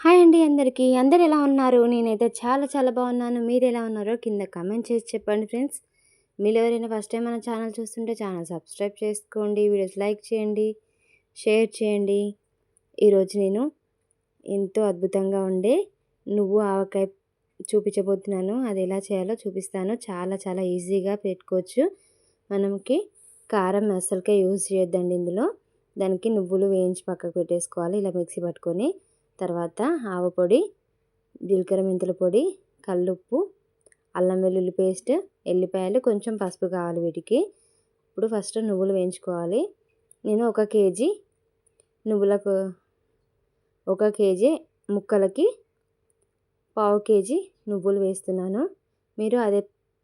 Hi అండి అందరికీ. అందరు ఎలా ఉన్నారు? నేనైతే చాలా చాలా బాగున్నాను. మీరు ఎలా ఉన్నారో కింద కమెంట్ చేసి చెప్పండి ఫ్రెండ్స్. మీరు ఎవరైనా ఫస్ట్ టైం మన ఛానల్ చూస్తుంటే ఛానల్ సబ్స్క్రైబ్ చేసుకోండి వీడియోస్ లైక్ చేయండి షేర్ చేయండి. ఈరోజు నేను ఎంతో అద్భుతంగా ఉండే నువ్వు ఆవకాయ చూపించబోతున్నాను. అది ఎలా చేయాలో చూపిస్తాను. చాలా చాలా ఈజీగా పెట్టుకోవచ్చు. మనకి కారం అసలుకే యూజ్ చేయొద్దండి ఇందులో. దానికి నువ్వులు వేయించి పక్కకు పెట్టేసుకోవాలి. ఇలా మిక్సీ పట్టుకొని తర్వాత ఆవపొడి జీలకర్ర మెంతుల పొడి కల్లుప్పు అల్లం వెల్లుల్లి పేస్ట్ ఎల్లిపాయలు కొంచెం పసుపు కావాలి వీటికి. ఇప్పుడు ఫస్ట్ నువ్వులు వేయించుకోవాలి. నేను ఒక కేజీ నువ్వులకు ఒక కేజీ ముక్కలకి పావు కేజీ నువ్వులు వేస్తున్నాను. మీరు అదే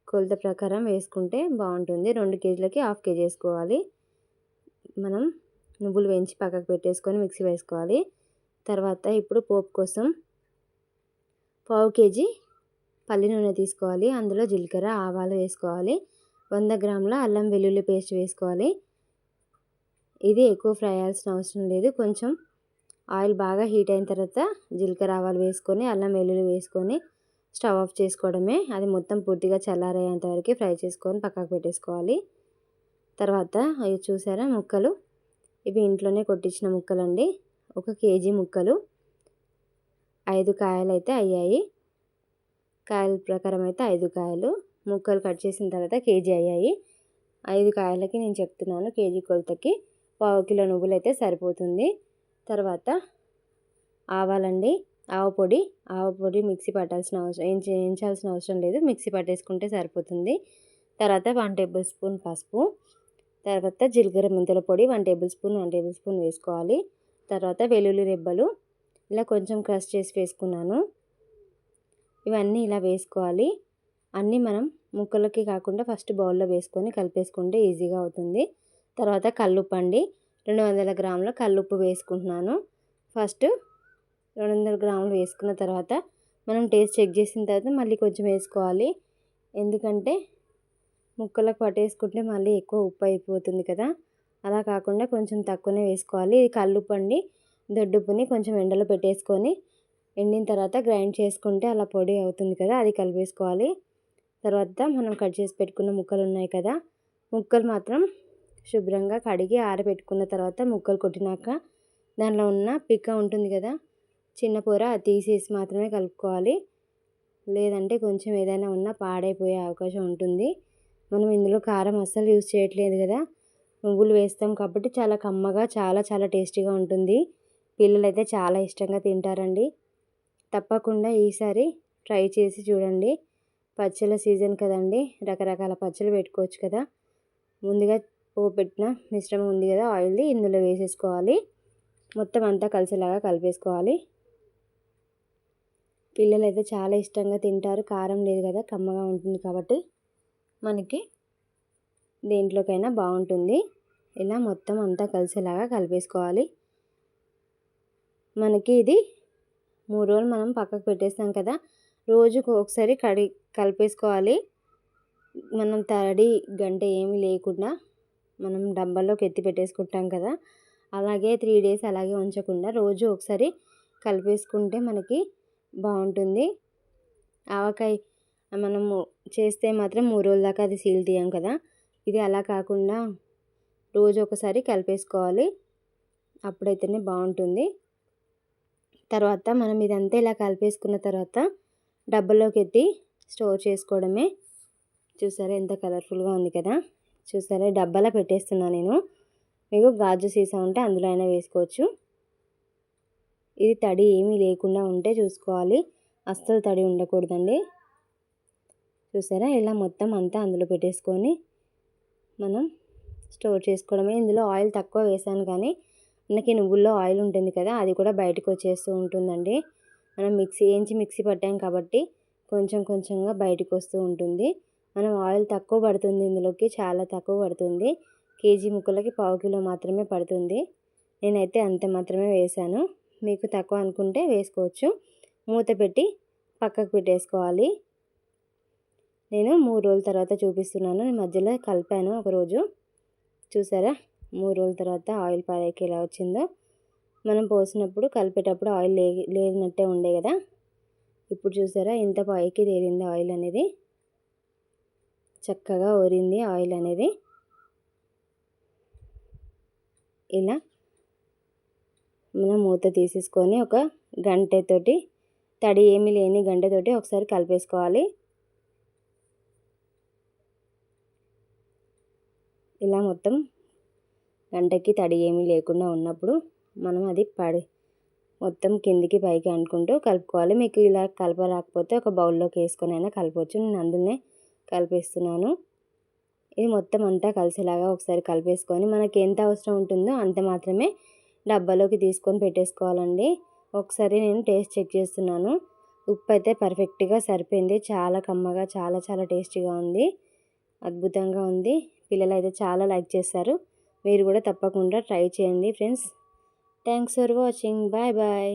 కొలత ప్రకారం వేసుకుంటే బాగుంటుంది. రెండు కేజీలకి హాఫ్ కేజీ వేసుకోవాలి. మనం నువ్వులు వేయించి పక్కకు పెట్టేసుకొని మిక్సీ వేసుకోవాలి. తర్వాత ఇప్పుడు పోపు కోసం పావు కేజీ పల్లి నూనె తీసుకోవాలి. అందులో జీలకర్ర ఆవాలు వేసుకోవాలి. వంద గ్రాముల అల్లం వెల్లుల్లి పేస్ట్ వేసుకోవాలి. ఇది ఎక్కువ ఫ్రై అయ్యాల్సిన అవసరం లేదు. కొంచెం ఆయిల్ బాగా హీట్ అయిన తర్వాత జీలకర్ర ఆవాలు వేసుకొని అల్లం వెల్లుల్లి వేసుకొని స్టవ్ ఆఫ్ చేసుకోవడమే. అది మొత్తం పూర్తిగా చల్లారేంత వరకు ఫ్రై చేసుకొని పక్కకు పెట్టేసుకోవాలి. తర్వాత అవి చూసారా? ముక్కలు. ఇవి ఇంట్లోనే కొట్టించిన ముక్కలండి. ఒక కేజీ ముక్కలు ఐదు కాయలు అయితే అయ్యాయి. కాయల ప్రకారం అయితే ఐదు కాయలు. ముక్కలు కట్ చేసిన తర్వాత కేజీ అయ్యాయి. ఐదు కాయలకి నేను చెప్తున్నాను కేజీ కొలతకి. పావు కిలో నువ్వులు అయితే సరిపోతుంది. తర్వాత ఆవాలండి. ఆవ పొడి. ఆవ పొడి మిక్సీ పట్టాల్సిన అవసరం ఏం అవసరం లేదు. మిక్సీ పట్టేసుకుంటే సరిపోతుంది. తర్వాత వన్ టేబుల్ స్పూన్ పసుపు. తర్వాత జీలకర్ర మెంతుల పొడి one tablespoon one tablespoon వేసుకోవాలి. తర్వాత వెల్లుల్లి రెబ్బలు ఇలా కొంచెం క్రష్ చేసి వేసుకున్నాను. ఇవన్నీ ఇలా వేసుకోవాలి. అన్నీ మనం ముక్కలకి కాకుండా ఫస్ట్ బౌల్లో వేసుకొని కలిపేసుకుంటే ఈజీగా అవుతుంది. తర్వాత కల్లుప్పు అండి. రెండు వందల గ్రాముల కల్లుప్పు వేసుకుంటున్నాను. ఫస్ట్ రెండు వందల గ్రాములు వేసుకున్న తర్వాత మనం టేస్ట్ చెక్ చేసిన తర్వాత మళ్ళీ కొంచెం వేసుకోవాలి. ఎందుకంటే ముక్కలకు పట్టేసుకుంటే మళ్ళీ ఎక్కువ ఉప్పు అయిపోతుంది కదా. అలా కాకుండా కొంచెం తక్కువనే వేసుకోవాలి. ఇది కల్లుప్పు అండి దొడ్డుప్పుని కొంచెం ఎండలో పెట్టేసుకొని ఎండిన తర్వాత గ్రైండ్ చేసుకుంటే అలా పొడి అవుతుంది కదా అది కలిపేసుకోవాలి. తర్వాత మనం కట్ చేసి పెట్టుకున్న ముక్కలు ఉన్నాయి కదా ముక్కలు మాత్రం శుభ్రంగా కడిగి ఆరబెట్టుకున్న తర్వాత ముక్కలు కొట్టినాక దానిలో ఉన్న పిక్క ఉంటుంది కదా చిన్న పొర తీసేసి మాత్రమే కలుపుకోవాలి. లేదంటే కొంచెం ఏదైనా ఉన్నా పాడైపోయే అవకాశం ఉంటుంది. మనం ఇందులో కారం అస్సలు యూజ్ చేయట్లేదు కదా నువ్వులు వేస్తాం కాబట్టి చాలా కమ్మగా చాలా చాలా టేస్టీగా ఉంటుంది. పిల్లలు అయితే చాలా ఇష్టంగా తింటారండి. తప్పకుండా ఈసారి ట్రై చేసి చూడండి. పచ్చళ్ళ సీజన్ కదండి రకరకాల పచ్చళ్ళు పెట్టుకోవచ్చు కదా. ముందుగా పోపు పెట్టిన మిశ్రమం ఉంది కదా ఆయిల్ది ఇందులో వేసేసుకోవాలి. మొత్తం అంతా కలిసేలాగా కలిపేసుకోవాలి. పిల్లలు అయితే చాలా ఇష్టంగా తింటారు. కారం లేదు కదా కమ్మగా ఉంటుంది కాబట్టి మనకి దేంట్లోకైనా బాగుంటుంది. ఇలా మొత్తం అంతా కలిసేలాగా కలిపేసుకోవాలి. మనకి ఇది మూడు రోజులు మనం పక్కకు పెట్టేస్తాం కదా. రోజుకు ఒకసారి కడి కలిపేసుకోవాలి. మనం తడి గంట ఏమీ లేకుండా మనం డబ్బాలోకి ఎత్తి పెట్టేసుకుంటాం కదా. అలాగే త్రీ డేస్ అలాగే ఉంచకుండా రోజు ఒకసారి కలిపేసుకుంటే మనకి బాగుంటుంది. ఆవకాయ మనము చేస్తే మాత్రం మూడు రోజుల దాకా అది సీల్ తీయం కదా. ఇది అలా కాకుండా రోజు ఒకసారి కలిపేసుకోవాలి. అప్పుడైతేనే బాగుంటుంది. తర్వాత మనం ఇదంతా ఇలా కలిపేసుకున్న తర్వాత డబ్బాలోకి ఎత్తి స్టోర్ చేసుకోవడమే. చూసారా ఎంత కలర్ఫుల్గా ఉంది కదా. చూసారా డబ్బాలో పెట్టేస్తున్నా నేను. మీకు గాజు సీసా ఉంటే అందులో అయినా వేసుకోవచ్చు. ఇది తడి ఏమీ లేకుండా ఉంటే చూసుకోవాలి. అస్సలు తడి ఉండకూడదండి. చూసారా ఇలా మొత్తం అంతా అందులో పెట్టేసుకొని మనం స్టోర్ చేసుకోవడమే. ఇందులో ఆయిల్ తక్కువ వేసాను కానీ మనకి నువ్వుల్లో ఆయిల్ ఉంటుంది కదా అది కూడా బయటకు వచ్చేస్తూ ఉంటుందండి. మనం మిక్సీ ఏంచి మిక్సీ పట్టాం కాబట్టి కొంచెం కొంచెంగా బయటకు వస్తూ ఉంటుంది. మనం ఆయిల్ తక్కువ పడుతుంది ఇందులోకి చాలా తక్కువ పడుతుంది. కేజీ ముక్కలకి పావు కిలో మాత్రమే పడుతుంది. నేనైతే అంత మాత్రమే వేసాను మీకు తక్కువ అనుకుంటే వేసుకోవచ్చు. మూత పెట్టి పక్కకు పెట్టేసుకోవాలి. నేను మూడు రోజుల తర్వాత చూపిస్తున్నాను. మధ్యలో కలిపాను ఒకరోజు. చూసారా? మూడు రోజుల తర్వాత ఆయిల్ పారేకి ఎలా వచ్చిందో. మనం పోసినప్పుడు కలిపేటప్పుడు ఆయిల్ లే లేనట్టే ఉండే కదా. ఇప్పుడు చూసారా? ఇంత పైకి తేలింది ఆయిల్ అనేది. చక్కగా ఊరింది ఆయిల్ అనేది. ఇలా మనం మూత తీసేసుకొని ఒక గంటతోటి తడి ఏమీ లేని గంటతోటి ఒకసారి కలిపేసుకోవాలి. ఇలా మొత్తం గంటకి తడి ఏమీ లేకుండా ఉన్నప్పుడు మనం అది పడి మొత్తం కిందికి పైకి అనుకుంటూ కలుపుకోవాలి. మీకు ఇలా కలపరాకపోతే ఒక బౌల్లోకి వేసుకొని అయినా కలపవచ్చు నేను అందులోనే కలిపేస్తున్నాను. ఇది మొత్తం అంతా కలిసేలాగా ఒకసారి కలిపేసుకొని మనకి ఎంత అవసరం ఉంటుందో అంత మాత్రమే డబ్బాలోకి తీసుకొని పెట్టేసుకోవాలండి. ఒకసారి నేను టేస్ట్ చెక్ చేస్తున్నాను. ఉప్పు అయితే పర్ఫెక్ట్గా సరిపోయింది. చాలా కమ్మగా చాలా చాలా టేస్టీగా ఉంది. అద్భుతంగా ఉంది. పిల్లలు అయితే చాలా లైక్ చేస్తారు మీరు కూడా తప్పకుండా ట్రై చేయండి friends. Thanks for watching. Bye bye.